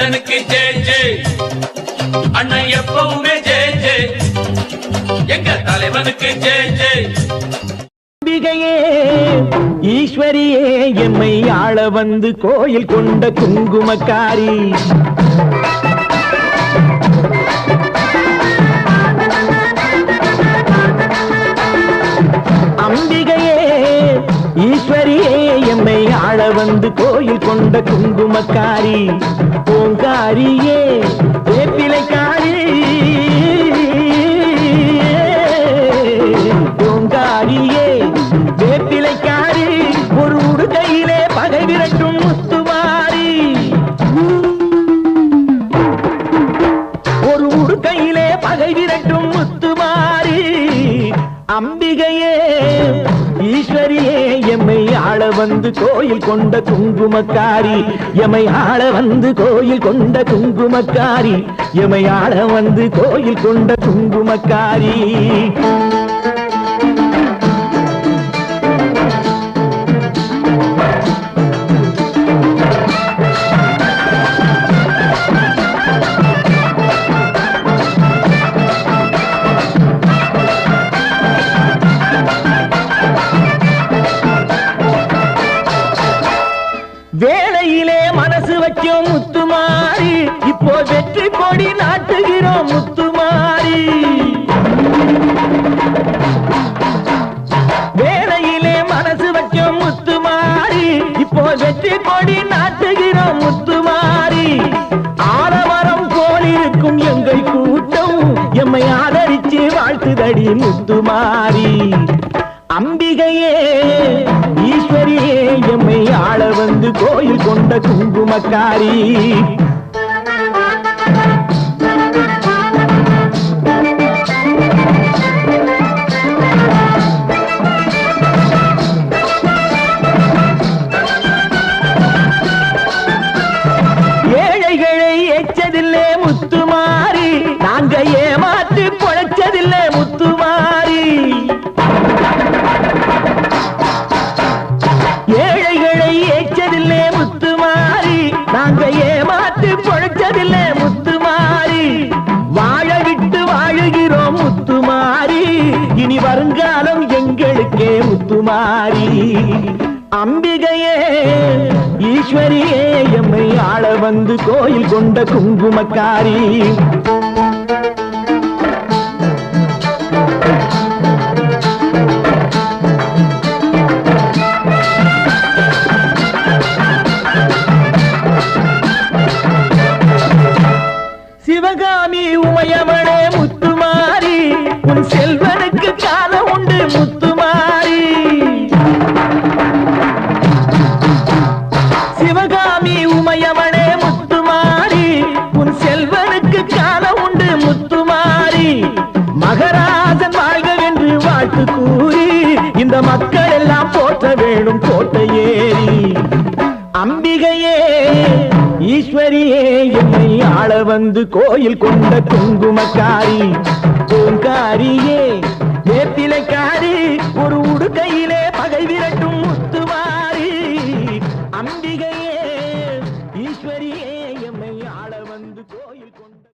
அண்ணனுக்கு J J. அண்ணன் எப்பவுமே ஜே ஜே. எங்க தலைவனுக்கு ஜே ஜே. அம்பிகையே ஈஸ்வரியே எம்மை ஆள வந்து கோயில் கொண்ட குங்குமக்காரி. வந்து கோயில் கொண்ட குங்குமக்காரி பூங்காரியே வேப்பிலைக்காரி. பூங்காரியே வேப்பிலைக்காரி ஒரு உடுகையிலே பகை விரட்டும் முத்துமாரி ஒரு உடுக்கையிலே பகை விரட்டும் முத்துமாரி அம்பிகையே வந்து கோயில் கொண்ட குங்குமக்காரி. எமை ஆள வந்து கோயில் கொண்ட குங்குமக்காரி. எமை ஆள வந்து கோயில் கொண்ட குங்குமக்காரி. மனசு வச்சோம் முத்துமாரி இப்போ வெற்றி கொடி நாட்டுகிறோம் முத்துமாரி வேலையிலே மனசு வச்சோம் முத்துமாரி இப்போ வெற்றி கொடி நாட்டுகிறோம் முத்துமாரி ஆலமரம் போல் இருக்கும் எங்கள் கூட்டம் எம்மை ஆதரிச்சு வாழ்த்துதடி முத்துமாரி அம்பிகையே ஈஸ்வரியே எம்மை ஆள வந்து கோயில் கொண்ட குங்குமக்காரி. நாங்க ஏமாற்றி பொழைச்சதில்லை முத்துமாரி வாழ விட்டு வாழுகிறோம் முத்துமாரி இனி வருங்காலம் எங்களுக்கே முத்துமாரி அம்பிகையே ஈஸ்வரியே எம்மை ஆள வந்து கோயில் கொண்ட குங்குமக்காரி. மகராஜன் வாழ்கவென்று வாழ்த்து கூறி இந்த மக்கள் எல்லாம் போற்ற வேணும் கோட்டையேறி அம்பிகையே ஈஸ்வரியே என்னை ஆள வந்து கோயில் கொண்ட குங்குமக்காரி. பூங்காரியே ஏத்திலைக்காரி ஒரு உடுக்கையிலே பகை விரட்டும்